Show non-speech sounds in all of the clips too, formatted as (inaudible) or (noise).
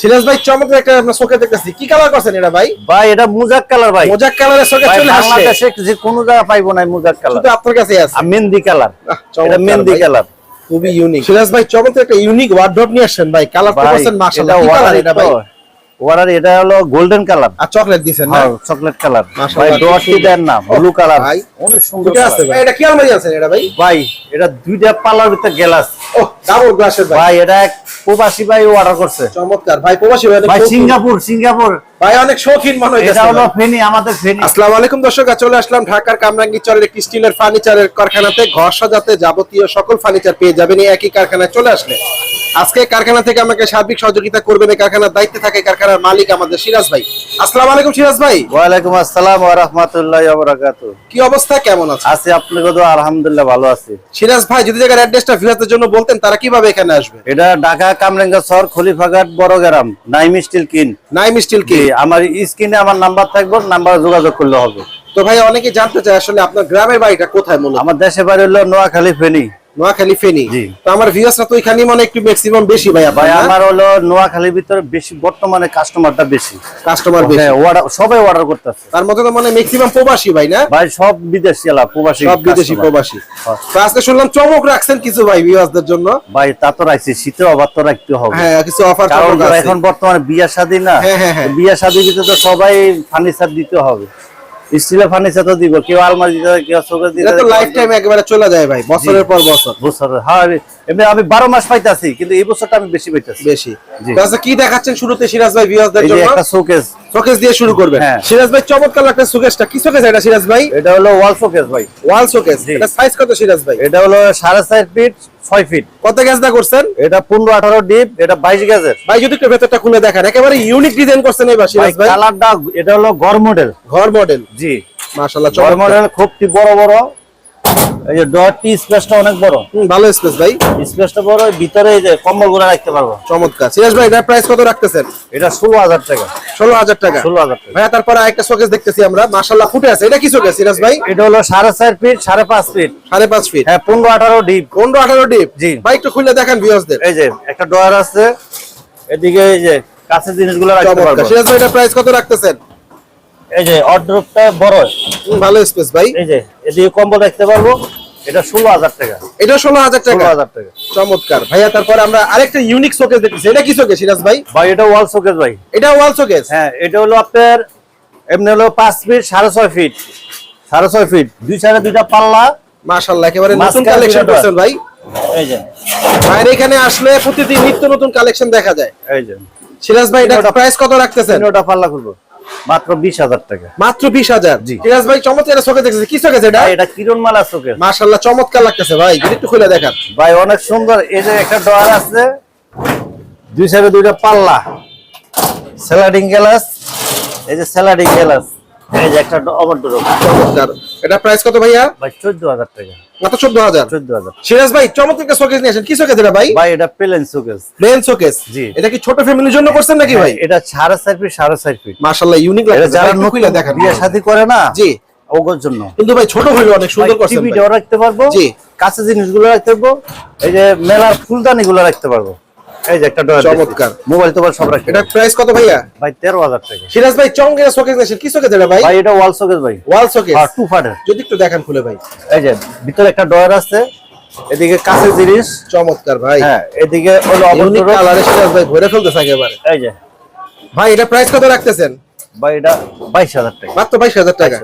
সিরাজ ভাই চমৎকার একটা চোখে দেখতেছি। কি কালার করছেন এটা ভাই? ভাই এটা মুজাক কালার ভাই। মোজাক কালারের চলে আসছে। বাংলাদেশে যে কোনো জায়গা পাইবো না মুজাক কালার শুধু আপনার কাছে আছে। মেহেন্দি কালার এটা মেহেন্দি কালার খুবই ইউনিক সিরাজ ভাই চমৎকার একটা ইউনিক ওয়ার্ড্রপ নিয়ে আসছেন ভাই। কালার তো করছেন এটা মাশাআল্লাহ কি কালার এটা ভাই? ওয়ারার এটা হলো গোল্ডেন কালার আর চকলেট দিছেন না? হ্যাঁ চকলেট কালার ভাই ডটটি দেন না ব্লু কালার ভাই, অনেক সুন্দর আছে ভাই। এটা কি আলমারি আছেন এটা ভাই? ভাই এটা দুইটা পাল্লার ভিতরে গ্লাস ও ডাবল গ্লাসের ভাই এটা প্রবাসী ভাই অর্ডার করছে। চমৎকার। ভাই প্রবাসী ভাই ভাই সিঙ্গাপুর সিঙ্গাপুর। ভাই অনেক শৌখিন মনে এটা হলো ফেনি আমাদের ফেনি। আসসালামু আলাইকুম দর্শক চলে আসলাম ঢাকার কামরাঙ্গি একটি স্টিলের ফার্নিচারের কারখানাতে। ঘর সাজাতে যাবতীয় সকল ফার্নিচার পেয়ে যাবেন এই একই কারখানায়। চলে আসলে। আজকে কারখানা থেকে আমাকে সার্বিক সহযোগিতা করবেন এই কারখানার দায়িত্বে থাকে কারখানার মালিক আমাদের সিরাজ ভাই। আসসালামু আলাইকুম সিরাজ ভাই। ওয়ালাইকুম আসসালাম ওয়া রাহমাতুল্লাহি ওয়া বারাকাতুহু। কি অবস্থা? কেমন আছে আছি আপনাকে তো আলহামদুলিল্লাহ ভালো আছি। সিরাজ ভাই যদি জায়গার অ্যাড্রেসটা ভিউয়ারদের জন্য বলতেন তারা কীভাবে এখানে আসবে? এটা ঢাকা কামরাঙ্গা শহর খলিফাঘাট বড়গ্রাম নাইম স্টিল কিন। নাইম স্টিল কি জি, আমার স্ক্রিনে আমার নাম্বার থাকবে নাম্বারে যোগাযোগ করলে হবে। তো ভাই অনেকে জানতে চায় আসলে আপনার গ্রামের বাড়িটা কোথায় মূলত? আমার দেশের বাড়ি হলো নোয়াখালী ফেনি। নোয়াখালী ফেনী। তো আমার ভিউয়ার্সরা তো ওইখানে মানে একটু ম্যাক্সিমাম বেশি ভাই ভাই আমার হলো নোয়াখালীর ভিতরে বেশি বর্তমানে কাস্টমারটা বেশি। কাস্টমার বেশি। হ্যাঁ order- সবাই অর্ডার করতেছে। তার মধ্যে তো মানে ম্যাক্সিমাম প্রবাসী ভাই না? ভাই সব বিদেশি এলা প্রবাসী সব বিদেশি প্রবাসী। হ্যাঁ। তো আজকে শুনলাম চমক রাখছেন কিছু ভাই ভিউয়ার্সদের জন্য। ভাই তা তো রাখছি শীতে অবাদ তো রাখতে হবে। হ্যাঁ কিছু অফার কারণ এখন বর্তমানে বিয়া শাদী না হ্যাঁ, হ্যাঁ, হ্যাঁ। বিয়া শাদীর ভিতরে তো সবাই ফার্নিচার দিতে হবে। স্টিলের ফার্নিচার তো দিব কেউ আলমারি দিতে কেউ চোখে দিতে এটা তো লাইফ টাইম একেবারে চলে যায় ভাই বছরের পর বছর। বছর হ্যাঁ আমি- এমনি আমি বারো মাস পাইতাছি কিন্তু এই বছরটা আমি বেশি পাইতাছি। বেশি। আচ্ছা কি দেখাচ্ছেন শুরুতে সিরাজ ভাই জন্য? একটা শোকেস শোকেস দিয়ে শুরু করবেন হ্যাঁ। সিরাজ ভাই চমৎকার লাগছে শোকেসটা। কি শোকেস এটা সিরাজ ভাই? এটা হলো ওয়াল শোকেস ভাই। ওয়াল শোকেস। এটা সাইজ কত সিরাজ ভাই? এটা হলো সাড়ে চার ফিট ছয় ফিট কত গ্যাস দা করছেন? এটা পনেরো আঠারো ডিপ এটা বাইশ গেজের ভাই যদি একটু ভেতরটা খুলে দেখেন একেবারে ইউনিক ডিজাইন করছেন এবার সিরাজ ভাই কালারটা এটা হলো গড় মডেল ঘর মডেল জি। মাশাআল্লাহ চমৎকার। মডেল খুবটি বড় বড়। এই যে ডটটি স্পেসটা অনেক বড়। হুম, ভালো স্পেস ভাই। স্পেসটা বড় ভিতরে এই যে কম্বলগুলো রাখতে পারব। চমৎকার। সিরাজ ভাই এটার প্রাইস কত রাখতেছেন? এটা ষোলো হাজার টাকা। ষোলো হাজার টাকা। ষোলো হাজার টাকা। ভাইয়া তারপরে আরেকটা শোকেস দেখতেছি আমরা। মাশাআল্লাহ ফুটে আছে। এটা কি শোকেস সিরাজ ভাই? এটা হলো সাড়ে চার ফিট সাড়ে পাঁচ ফিট সাড়ে পাঁচ ফিট হ্যাঁ পনেরো আঠারো ডিপ পনেরো আঠারো ডিপ জি। ভাই একটু খুলে দেখেন ভিউয়ার্সদের এই যে একটা ডয়ার আছে। এদিকে এই যে কাছের জিনিসগুলো রাখতে পারব। সিরাজ ভাই প্রাইস কত রাখতেছেন? এই যে অর্ডারটা বড়। ভালো স্পেস ভাই। এই যে এদিকে কম্বল রাখতে পারব। এটা ষোলো হাজার টাকা। এটা ষোলো হাজার টাকা। হাজার টাকা। চমৎকার। ভাইয়া তারপরে আমরা আরেকটা ইউনিক শোকেস দেখতেছি। এটা কি শোকেস সিরাজ ভাই? ভাই এটা ওয়াল শোকেস ভাই। এটা ওয়াল শোকেস হ্যাঁ এটা হলো আপনার এমনি হলো পাঁচ ফিট সাড়ে ছয় ফিট সাড়ে ছয় ফিট দুই সাড়ে দুইটা পাল্লা। একেবারে নতুন কালেকশন করছেন ভাই। এই যে। ভাইয়ের এখানে আসলে প্রতিদিন নিত্য নতুন কালেকশন দেখা যায়। এই যে। সিরাজ ভাই এটা প্রাইস কত রাখতেছেন? ওটা পাল্লা খুলবো। মাত্র বিশ হাজার টাকা। মাত্র বিশ হাজার? জি। সিরাজ ভাই চমৎকার শোকেস দেখতেছি। কি শোকেস এটা? ভাই এটা কিরণ মালা মাশাআল্লাহ চমৎকার লাগতেছে ভাই। একটু খুলে দেখান। ভাই অনেক সুন্দর। এই যে একটা ডয়ার আছে দুই সাইডে দুইটা পাল্লা। স্যালাডিং গ্লাস। এই যে স্যালাডিং গ্লাস। এই যে একটা ওভার ডোর চমৎকার। এটা প্রাইস কত ভাইয়া? ভাই চোদ্দ হাজার টাকা। মাত্র চোদ্দ হাজার। চোদ্দ হাজার। সিরাজ ভাই চমৎকার শোকেস নিয়ে আসেন। কি শোকেস এটা ভাই? ভাই এটা প্লেন শোকেস প্লেন শোকেস জি। এটা কি ছোট ফ্যামিলির জন্য করছেন নাকি ভাই? এটা সাড়ে চার ফিট সাড়ে চার ফিট মাশাআল্লাহ ইউনিক এটা যারা দেখান। বিয়ে শাদী করে না জি। ওগোর জন্য। কিন্তু ভাই ছোট হইল অনেক সুন্দর করছেন। টিভিটাও রাখতে পারব জি। কাছে জিনিসগুলো রাখতে পারব এই যে মেলার ফুলদানি গুলো রাখতে পারব। এই যে একটা ডয়ার চমৎকার। মোবাইল টোবাইল সব রাখতে এটা প্রাইস কত ভাইয়া? ভাই তেরো হাজার টাকা। সিরাজ ভাই চমৎকার শোকেস নিয়ে কি শোকেস এটা ভাই? ভাই এটা ওয়াল শোকেস ভাই। ওয়াল শোকেস আর টু ফাটের যদি একটু দেখান খুলে ভাই। এই যে ভিতরে একটা ডয়ার আছে এদিকে কাছের জিনিস। চমৎকার ভাই। হ্যাঁ এদিকে হলো কালারে সিরাজ ভাই ভরে ফেলতেছে একেবারে। এই যে। ভাই এটা প্রাইস কত রাখতেছেন? ভাই এটা বাইশ হাজার টাকা। মাত্র বাইশ হাজার টাকা।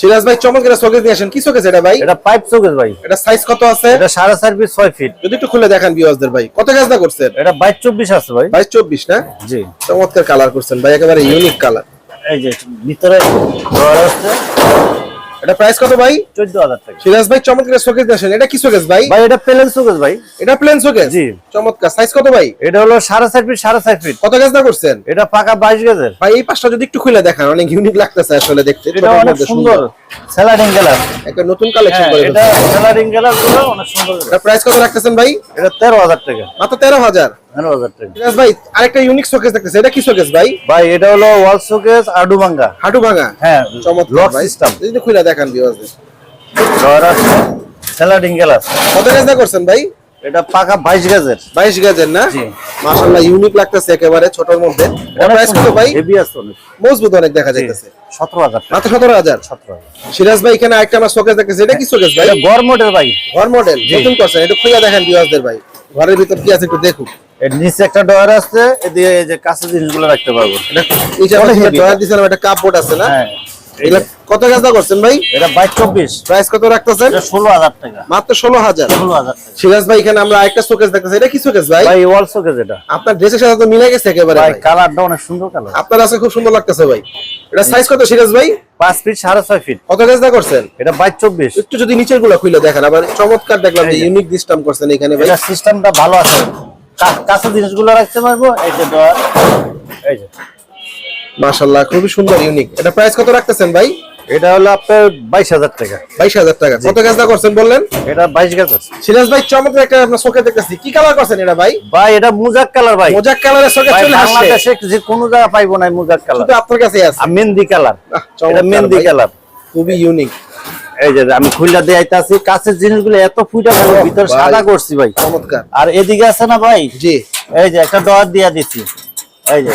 সিরাজ ভাই চমৎকার শোকেস নিয়ে আসেন। কি শোকেস এটা ভাই? এটা পাইপ শোকেস ভাই। এটা সাইজ কত আছে? এটা সাড়ে চার ফিট ছয় ফিট যদি একটু খুলে দেখান বিওয়াজদের ভাই। কত গাছ না করছেন? এটা বাইশ চব্বিশ আছে ভাই। বাইশ চব্বিশ না? জি। চমৎকার কালার করছেন ভাই একেবারে ইউনিক কালার এই যে ভিতরে আছে। এটা প্রাইস কত ভাই? চোদ্দ হাজার টাকা। সিরাজ ভাই চমৎকার শোকেস এটা কি শোকেস ভাই? ভাই এটা প্লেন শোকেস ভাই। এটা প্লেন শোকেস জি। চমৎকার। সাইজ কত ভাই? এটা হলো ফিট ফিট কত গাছ না করছেন? এটা পাকা বাইশ গেজের ভাই এই পাশটা যদি একটু খুলে দেখান অনেক ইউনিক লাগতেছে আসলে দেখতে। এটা অনেক সুন্দর। স্যালাডিং গ্লাস একটা নতুন কালেকশন হ্যাঁ করে এটা ফেলছেন। স্যালাডিং গ্লাসগুলো অনেক সুন্দর এটা প্রাইস কত রাখতেছেন ভাই? এটা তেরো হাজার টাকা। মাত্র তেরো হাজার। তেরো হাজার টাকা। সিরাজ ভাই আরেকটা ইউনিক শোকেস দেখতেছে। এটা কি শোকেস ভাই? ভাই এটা হলো ওয়াল শোকেস আডু ভাঙা হ্যাঁ চমৎকার লক ভাই। সিস্টেম যদি খুলে দেখান বিওয়াজদের ডয়ার স্যালাডিং গ্লাস। কত গাছ করছেন ভাই? এটা পাকা বাইশ গাজের। বাইশ গাজের না? জি। মাশাল্লাহ ইউনিক লাগতেছে একেবারে ছোটর মধ্যে। প্রাইস কত ভাই? হেভি আছে অনেক। মজবুত অনেক দেখা যাইতেছে। সতেরো হাজার। টাকা মাত্র সতেরো হাজার? সতেরো হাজার। সিরাজ ভাই এখানে একটা আমার শোকেস দেখতেছে। এটা কি শোকেস ভাই? এটা গরমোটের ভাই। ঘর মডেল নতুন করছেন। দেখেন ভিউয়ারদের ভাই। ঘরের ভিতর কি আছে একটু দেখুন। এর নিচে একটা ডয়ার আছে এদিকে এই যে কাছে জিনিসগুলো রাখতে পারব। এটা নিচে দিছেন একটা কাপবোর্ড আছে না? হ্যাঁ। কত গাছটা করছেন ভাই? এটা বাইশ চব্বিশ। প্রাইস কত রাখতেছেন? ষোলো হাজার টাকা। মাত্র ষোলো হাজার। ষোলো হাজার সিরাজ ভাই এখানে আমরা একটা শোকেস দেখতেছি। এটা কি শোকেস ভাই? ভাই ওয়াল শোকেস এটা। আপনার ড্রেসের সাথে তো মিলে গেছে একেবারে ভাই। কালারটা অনেক সুন্দর কালার আপনার আছে খুব সুন্দর লাগতেছে ভাই। এটা সাইজ কত সিরাজ ভাই? পাঁচ ফিট সাড়ে ছয় ফিট কত গাছটা করছেন? এটা বাইশ চব্বিশ। একটু যদি নিচেরগুলো খুলে দেখেন আবার চমৎকার দেখলাম যে ইউনিক সিস্টেম করছেন এখানে ভাই। সিস্টেমটা ভালো আছে। কা- কাছে জিনিসগুলো রাখতে পারব। এই যে এই যে। মাশাল্লাহ খুবই সুন্দর ইউনিক এটা প্রাইস কত রাখতেছেন ভাই? এটা হলো আপনার বাইশ হাজার টাকা। বাইশ হাজার টাকা। কত গাছটা করছেন বললেন? এটা বাইশ গাছের সিরাজ ভাই চমৎকার একটা আপনার চোখে দেখতেছি। কি কালার করছেন এটা ভাই? ভাই এটা মুজাক কালার ভাই। মোজাক কালারের চোখে চলে আসছে। বাংলাদেশে যে কোনো জায়গা পাইবো না মুজাক কালার শুধু আপনার কাছে আছে। আর মেহেন্দি কালার এটা মেহেন্দি কালার খুবই ইউনিক এই যে আমি খুললা দিয়ে আইতাছি কাছের জিনিসগুলো এত ফুটা গেল ভিতর সাদা করছি ভাই। চমৎকার। আর এদিকে আছে না ভাই? জি। এই যে একটা ডয়ার দিয়া দিছি। এই যে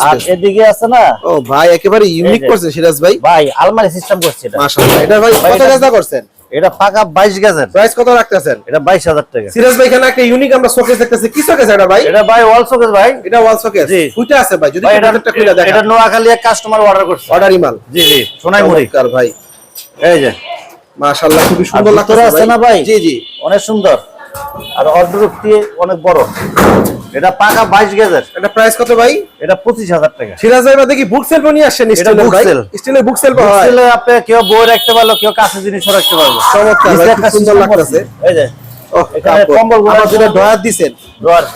আর এদিকে আছে না? ও ভাই একেবারে ইউনিক করছেন সিরাজ ভাই। ভাই আলমারি সিস্টেম করছে এটা। মাশাআল্লাহ। এটা ভাই কত এটা- করছেন? এটা পাকা বাইশ গাছের প্রাইস কত রাখতেছেন? এটা বাইশ হাজার টাকা। সিরাজ ভাই এখানে একটা ইউনিক আমরা শোকেস দেখতেছি। কি শোকেস এটা ভাই? এটা ভাই ওয়াল শোকেস ভাই। এটা ওয়াল শোকেস জি। আছে ভাই যদি এটা নোয়াখালী এক কাস্টমার অর্ডার করছে। অর্ডারি মাল। জি চমৎকার ভাই। এই যে। মাশাআল্লাহ আর সুন্দর আছে না ভাই? জি জি। অনেক সুন্দর। আর অর্ডার দিয়ে অনেক বড়। এটা পাকা বাইশ গেজের। এটা প্রাইস কত ভাই? এটা পঁচিশ হাজার টাকা। সিরাজ ভাই দেখি বুক সেল নিয়ে আসছেন স্টিলের ভাই। স্টিলের বুক সেল হয় ছেলে আপনি কেউ বই রাখতে পারল কেউ কাছে জিনিসও রাখতে পারবে চমৎকার ভাই, খুব সুন্দর লাগতেছে। এই যে এখানে কম্বলগুলো আবার আছে যেটা না? ড্রয়ার দিছেন।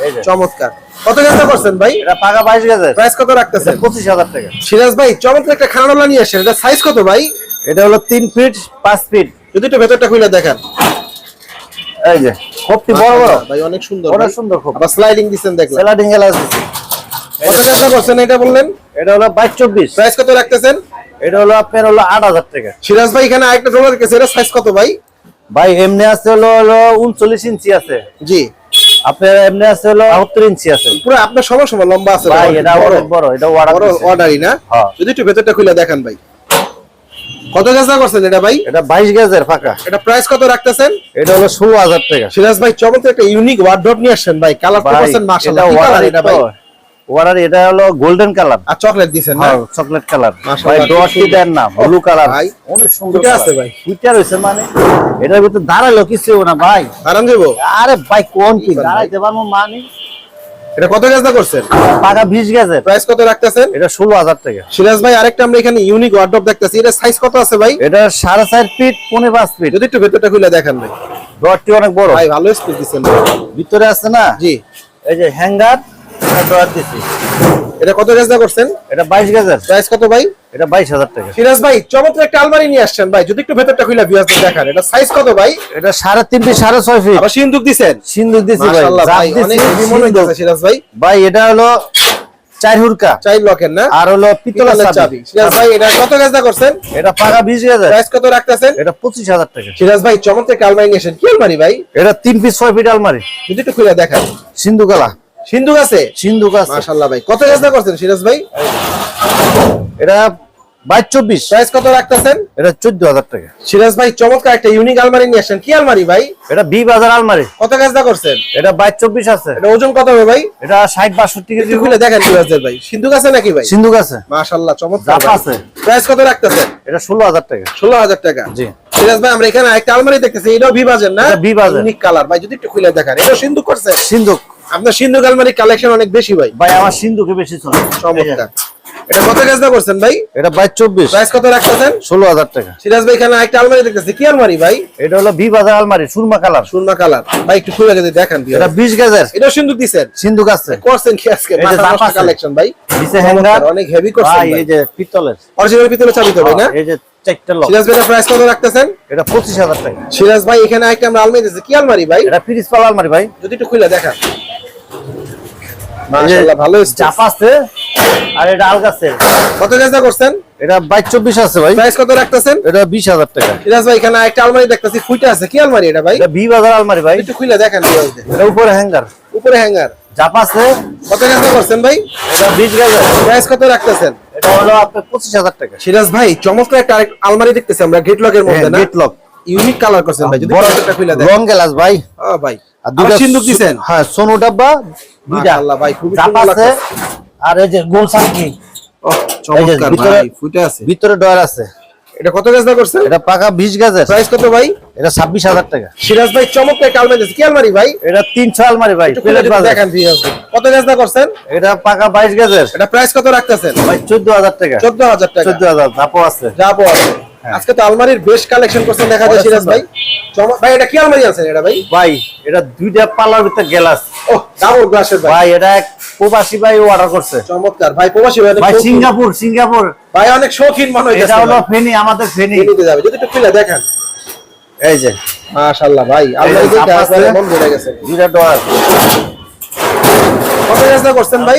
এই যে। চমৎকার। কত গাছটা করছেন ভাই? এটা পাকা বাইশ গেজের। প্রাইস কত রাখতেছেন? পঁচিশ হাজার টাকা। সিরাজ ভাই চমৎকার একটা খানাডোলা নিয়ে আসছেন এটা সাইজ কত ভাই? এটা হলো তিন ফিট পাঁচ ফিট যদি একটু ভেতরটা খুলে দেখেন। এই যে খোপটি বড় বড়। ভাই অনেক সুন্দর অনেক সুন্দর খোপ। আবার স্লাইডিং দিছেন দেখলাম। গ্লাস কত গাছটা করছেন এটা বললেন? এটা হলো বাইশ চব্বিশ। প্রাইস কত রাখতেছেন? এটা হলো আপনার হলো আট হাজার টাকা। সিরাজ ভাই এখানে আরেকটা ডোলা রেখেছে এটা সাইজ কত ভাই? ভাই এমনি আছে হলো হলো উনচল্লিশ ইঞ্চি আছে। জি। আপনার এমনি আছে হলো বাহাত্তর ইঞ্চি আছে। পুরো আপনার সবার সময় লম্বা আছে ভাই এটা বড়। অনেক বড় এটা অর্ডার অর্ডারই না? হ্যাঁ। যদি একটু ভেতরটা খুলে দেখেন ভাই। কত গাছটা করছেন এটা ভাই? এটা বাইশ গেজের ফাঁকা। এটা প্রাইস কত রাখতেছেন? এটা হলো ষোলো হাজার টাকা। সিরাজ ভাই চমৎকার একটা ইউনিক ওয়ার্ডরোব নিয়ে আসছেন ভাই কালার ভাই করছেন মাশাআল্লাহ। কি কালার এটা ভাই? অর্ডার এটা হলো গোল্ডেন কালার আর চকলেট দিছেন না? হ্যাঁ চকলেট কালার ভাই ডটটি দেন না ব্লু কালার ভাই, অনেক সুন্দর আছে ভাই। ফুটে রয়েছে মানে এটার ভিতরে দাঁড়াল কিছু না ভাই। আরাম দেবো আরে ভাই কোন কি? দাঁড়াইতে পারব মানে? এটা কত গাছটা করছেন? পাকা বিশ গেছে প্রাইস কত রাখতেছেন? এটা ষোলো হাজার টাকা। সিরাজ ভাই আরেকটা আমরা এখানে ইউনিক ওয়ার্ডরোব দেখতেছি। এটা সাইজ কত আছে ভাই? এটা সাড়ে চার ফিট পৌনে পাঁচ ফিট যদি একটু ভেতরটা খুলে দেখেন ভাই। ডটটি অনেক বড়। ভাই ভালো স্পেস দিচ্ছেন ভিতরে আছে না? জি। এই যে হ্যাঙ্গার ডয়ার দিছি। এটা কত গাছটা করছেন? এটা বাইশ গেজের। প্রাইস কত ভাই? এটা বাইশ হাজার টাকা। সিরাজ ভাই চমৎকার একটা আলমারি নিয়ে আসছেন ভাই। যদি একটু ভেতরটা খুলে ভিউয়ারদের দেখান এটা সাইজ কত ভাই? এটা সাড়ে তিন ফিট সাড়ে ছয় ফিট। আবার সিন্দুক দিছেন? সিন্দুক দিছি ভাই সিরাজ ভাই ভাই। এটা হলো চার হুরকা চাই লকের না? আর হলো পিতলের চাবি। সিরাজ ভাই এটা কত গাছটা করছেন? এটা পাকা বিশ গেছে প্রাইস কত রাখতেছেন? এটা পঁচিশ হাজার টাকা। সিরাজ ভাই চমৎকার আলমারি নিয়ে আসেন কি আলমারি ভাই? এটা তিন পিস ছয় ফিট আলমারি। যদি একটু খুলে দেখান। সিন্ধুকালা। সিন্দুক আছে? সিন্ধুক আছে। মাশাআল্লাহ ভাই। কত গাছটা করছেন সিরাজ ভাই? এটা বাইশ চব্বিশ। প্রাইস কত রাখতেছেন? এটা চোদ্দ হাজার টাকা। সিরাজ ভাই চমৎকার একটা ইউনিক আলমারি নিয়ে আসেন কি আলমারি ভাই? এটা বি বাজার আলমারি। কত গাছটা করছেন? এটা বাইশ চব্বিশ আছে। এটা ওজন কত হবে ভাই? এটা ষাট বাষট্টি কেজি। খুলে দেখেন সিরাজের ভাই। (laughs) আছে নাকি ভাই? সিন্ধুক আছে। মাশাআল্লাহ চমৎকার আছে। প্রাইস কত রাখতেছেন? এটা ষোলো হাজার টাকা। ষোলো হাজার টাকা। জি। সিরাজ ভাই আমরা এখানে একটা আলমারি দেখতেছি। এটাও বিভাজন না? বিভাজন। ইউনিক কালার ভাই যদি একটু খুলে দেখেন। এটা সিন্ধুক করছে? সিন্ধুক। আপনার সিন্ধুক আলমারি কালেকশন অনেক বেশি ভাই। ভাই আমার সিন্ধুকে বেশি চলে। চমৎকার। এটা কত গাছটা করছেন ভাই? এটা বাইশ চব্বিশ। প্রাইস কত রাখতেছেন? ষোলো হাজার টাকা। সিরাজ ভাই এখানে একটা আলমারি দেখতেছি। কি আলমারি ভাই? এটা হলো বি বাজার আলমারি সুরমা কালার। সুরমা কালার। ভাই একটু খুলে যদি দেখান এটা বিশ গেজের। এটা সিন্ধুক দিছেন? সিন্ধুক আছে। করছেন কি আজকে? কালেকশন ভাই। নিচে হ্যাঙ্গার অনেক হেভি করছেন ভাই এই যে পিতলের। অরিজিনাল পিতলের চাবি তো ভাই না? এই যে চারটা লক সিরাজ ভাই প্রাইস কত রাখতেছেন? এটা পঁচিশ হাজার টাকা। সিরাজ ভাই এখানে একটা আমরা আলমারি দিচ্ছি কি আলমারি ভাই? এটা ফ্রিজ পাল আলমারি ভাই। যদি একটু খুলে দেখান। মাশাআল্লাহ ভালো চাপ আছে আর এটা আলগা সেল কত গেজা করছেন? এটা বাইশ চব্বিশ আছে ভাই। প্রাইস কত রাখতেছেন? এটা বিশ হাজার টাকা। সিরাজ ভাই এখানে একটা আলমারি দেখতেছি ফুইটা আছে। কি আলমারি এটা ভাই? এটা বি বাজার আলমারি ভাই। একটু খুলে দেখেন। এটা উপরে হ্যাঙ্গার। উপরে হ্যাঙ্গার। চাপ আছে। কত গেজা করছেন ভাই? এটা বিশ গাজার প্রাইস কত রাখতেছেন? এটা হলো আপনার পঁচিশ হাজার টাকা। সিরাজ ভাই চমৎকার একটা আলমারি দেখতেছি আমরা গেট লকের মধ্যে না? গেট লক ইউনিক কালার করছেন ভাই যদি একটা খুলে দেন। লং গ্লাস ভাই। ও ভাই। দুটো সিন্দুক দিছেন? হ্যাঁ সোনু ডাব্বা দুইটা। মাশাআল্লাহ ভাই খুবই সুন্দর আছে আর এই যে গোল সামকি ও চমৎকার ভাই ফুটে আছে। ভিতরে ডয়ার আছে। এটা কত গেজা করছেন? এটা পাকা বিশ গাজের। প্রাইস কত ভাই? এটা ছাব্বিশ হাজার টাকা। সিরাজ ভাই চমৎকার আলমারি কি আলমারি ভাই? এটা তিনশো আলমারি ভাই প্লেট বাজার। দেখেন সিরাজ কত করছেন? এটা পাকা এটা প্রাইস কত রাখতেছেন? ভাই চোদ্দ হাজার টাকা। চোদ্দ হাজার টাকা। চোদ্দ হাজার ধাপও আছে। আছে। আজকে তো আলমারির বেশ কালেকশন করছেন দেখা যায় সিরাজ ভাই। ভাই এটা কি আলমারি আছে এটা ভাই? ভাই এটা দুইটা পাল্লার ভিতরে গ্লাস। ও ডাবল গ্লাসের ভাই। ভাই এটা এক প্রবাসী ভাই অর্ডার করছে। চমৎকার। ভাই প্রবাসী ভাই ভাই সিঙ্গাপুর সিঙ্গাপুর। ভাই অনেক শৌখিন মনে এটা হইতেছে হলো ফেনি আমাদের ফেনি। নিতে যাবে। যদি একটু খুলে দেখেন। এই যে। মাশাআল্লাহ ভাই আলমারি আছে। মন ভরে গেছে। দুইটা ডয়ার কত গেজা করছেন ভাই?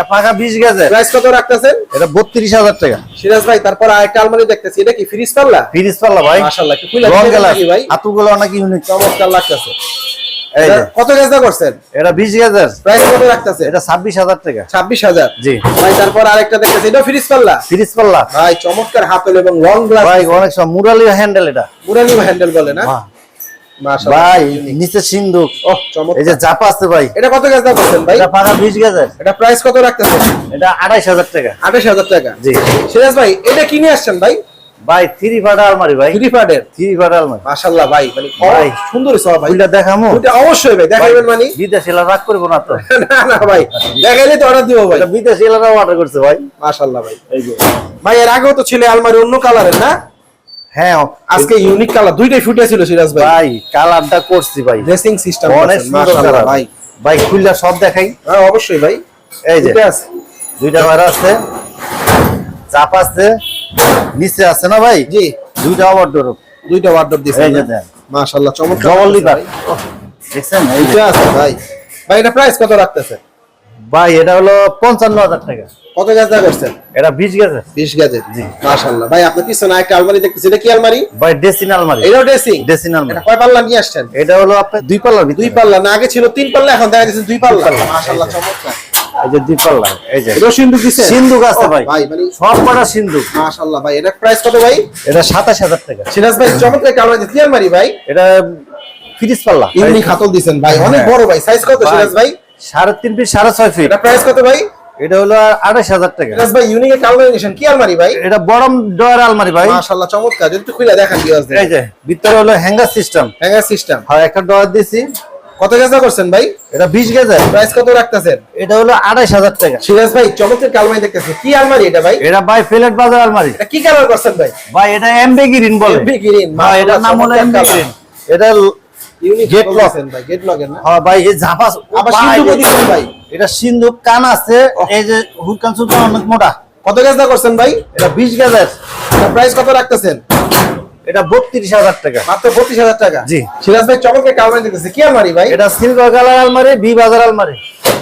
এটা পাকা প্রাইস কত রাখতেছেন? এটা বত্রিশ হাজার টাকা। সিরাজ ভাই তারপর আরেকটা আলমারি দেখতেছি। এটা কি ফ্রিজ পাল্লা? ফিরিস পাল্লা ভাই। মাশাআল্লাহ হাতুগুলো অনেক ইউনিক চমৎকার লাগতেছে। কত গেজা করছেন? এটা বিশ গাজের। প্রাইস কত রাখতেছে এটা ছাব্বিশ হাজার টাকা। ছাব্বিশ হাজার। জি। ভাই তারপর আরেকটা দেখতেছি। এটা ফ্রিজ পাল্লা? ফিরিস পাল্লা। ভাই চমৎকার হাতল এবং লং গ্লাস ভাই অনেক সময় মুরালি হ্যান্ডেল এটা। মুরানি হ্যান্ডেল বলে না? ভাই নিচে সিন্ধুক এই যে চাপা আছে ভাই। এটা কত করছেন ভাই? এটা পাকা এটা প্রাইস কত রাখতেছেন এটা টাকা। আঠাশ হাজার টাকা। জি। সিরাজ ভাই এটা কিনে আসছেন ভাই? ভাই থ্রি ফাটা আলমারি ভাই। থ্রি পার্টের থ্রি ফাটা আলমারি। মাশাআল্লাহ ভাই মানে ভাই। সুন্দর সব ভাই। দেখামো? ওটা অবশ্যই ভাই দেখাইবেন মানে? বিদেশিলা রাগ করব না তো। (laughs) না না ভাই দেখাইলে তো অর্ডার দিব ভাই। এটা অর্ডার করছে ভাই। মাশাআল্লাহ ভাই। এই যে। ভাই এর আগেও তো ছিল আলমারি অন্য কালারের না? হ্যাঁ আজকে ইউনিক কালার দুইটাই ফুটে ছিল সিরাজ ভাই। ভাই কালারটা করছি ভাই। ড্রেসিং সিস্টেম অনেক সুন্দর কালার ভাই। ভাই খুললা সব দেখাই। হ্যাঁ অবশ্যই ভাই। এই যে দুইটা ঘর আছে চাপ আছে নিচে আছে না ভাই? জি। দুইটা আবার দুইটা ওয়ার্ডরোব দিয়েছেন এই যে দেন। মাশাআল্লাহ চমৎকার ডবল লিভার। দেখছেন? এই যে। আছে ভাই। ভাই এটা প্রাইস কত রাখতেছে? ভাই এটা হলো পঞ্চান্ন হাজার টাকা। কত গাছ দা করছেন এটা বিশ গেছে 20 গাজের জি মাশাআল্লাহ। ভাই আপনি পিছনে একটা আলমারি দেখতেছি। এটা কি আলমারি? ভাই ডেসিন আলমারি। ড্রেসিং? ডেসিন আলমারি। এটা কয় পাল্লা নিয়ে আসছেন? এটা হলো দুই ভিতরে। দুই পাল্লা। না আগে ছিল তিন পাল্লা এখন দেখা যাচ্ছে দুই পাল্লা। মাশাআল্লাহ চমৎকার। এই যে দুই পাল্লা এই যে। এটাও সিন্ধুক দিছেন? সিন্ধুক আছে ভাই। ভাই মানে সব কটা সিন্ধুক। মাশাআল্লাহ ভাই এটা প্রাইস কত ভাই? এটা টাকা। সিরাজ ভাই চমৎকার আলমারি কি আলমারি ভাই? এটা ফিরিস পাল্লা। ইউনিক হাতল দিছেন ভাই। অনেক বড় ভাই। সাইজ কত সিরাজ ভাই? সাড়ে তিন ফিট সাড়ে ছয় ফিট। এটা প্রাইস কত ভাই? এটা হলো আড়াইশ হাজার টাকা। ভাই ইউনিক আলমারি কি আলমারি ভাই? এটা বড় ডয়ার আলমারি ভাই। মাশাআল্লাহ চমৎকার। একটু খুলে দেখান এই যে ভিতরে হলো হ্যাঙ্গার সিস্টেম। Hanger system. হয় একটা ডয়ার দিছি। কত গাছ করছেন ভাই? এটা বিশ গেছে প্রাইস কত রাখতেছেন? এটা হলো আড়াইশ হাজার টাকা। সিরাজ ভাই চমৎকার আলমারি দেখতেছি। কি আলমারি এটা ভাই? এটা ভাই ফ্লেট বাজার আলমারি। এটা কি কালার করছেন ভাই? ভাই এটা এমবে গ্রিন বলে। এমবি গ্রিন হ্যাঁ এটার নাম হলো এমবে গ্রিন এটা ইউনিক গেট। লক ভাই গেট লকের না? হ্যাঁ ভাই এই ঝাপাস আবার ভাই, সিন্ধুকও ভাই। এটা সিন্ধুক কান আছে এই যে হুকান সুকান অনেক মোটা। কত গাছ করছেন ভাই? এটা বিশ গেজের এটা প্রাইস কত রাখতেছেন? এটা বত্রিশ হাজার টাকা। মাত্র পঁচিশ হাজার টাকা? জি। সিরাজ ভাই একটা আলমারি দেখতেছি কি আলমারি ভাই? এটা সিলভার কালার আলমারি বি বাজার আলমারি।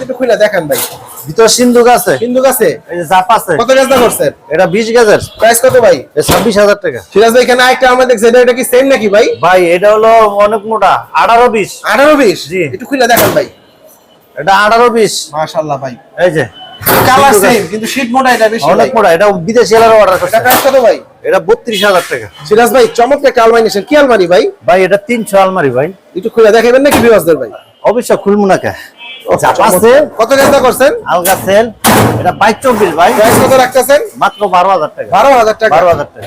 একটু খুলে দেখেন ভাই। ভিতর সিন্ধুক আছে। সিন্ধুক আছে? এই যে জাপ আছে। কত গাছ করছেন? এটা বিশ গেজের প্রাইস কত ভাই? ছাব্বিশ হাজার টাকা। সিরাজ ভাই এখানে একটা আলমারি দেখছি এটা এটা কি সেম নাকি ভাই? ভাই এটা হলো অনেক মোটা আঠারো বিশ। আঠারো বিশ? জি। একটু খুলে দেখেন ভাই। এটা আঠারো বিশ মাশাআল্লাহ ভাই। এই যে। কালার সেম কিন্তু শীট মোটা এটা বেশি অনেক মোটা এটা বিদেশি এলাকা অর্ডার করছে। এটা কত ভাই? এটা বত্রিশ হাজার টাকা। সিরাজ ভাই চমৎকার একটা আলমারি নিছেন কি আলমারি ভাই? ভাই এটা তিনশো আলমারি ভাই। একটু খুলে দেখাবেন নাকি বিবাসদের ভাই? অবশ্য খুলবো না কে? কত গাছ করছেন? আলগা সেল এটা বাইশ চব্বিশ ভাই। কত রাখতেছেন? মাত্র বারো হাজার টাকা। বারো হাজার টাকা। বারো হাজার টাকা।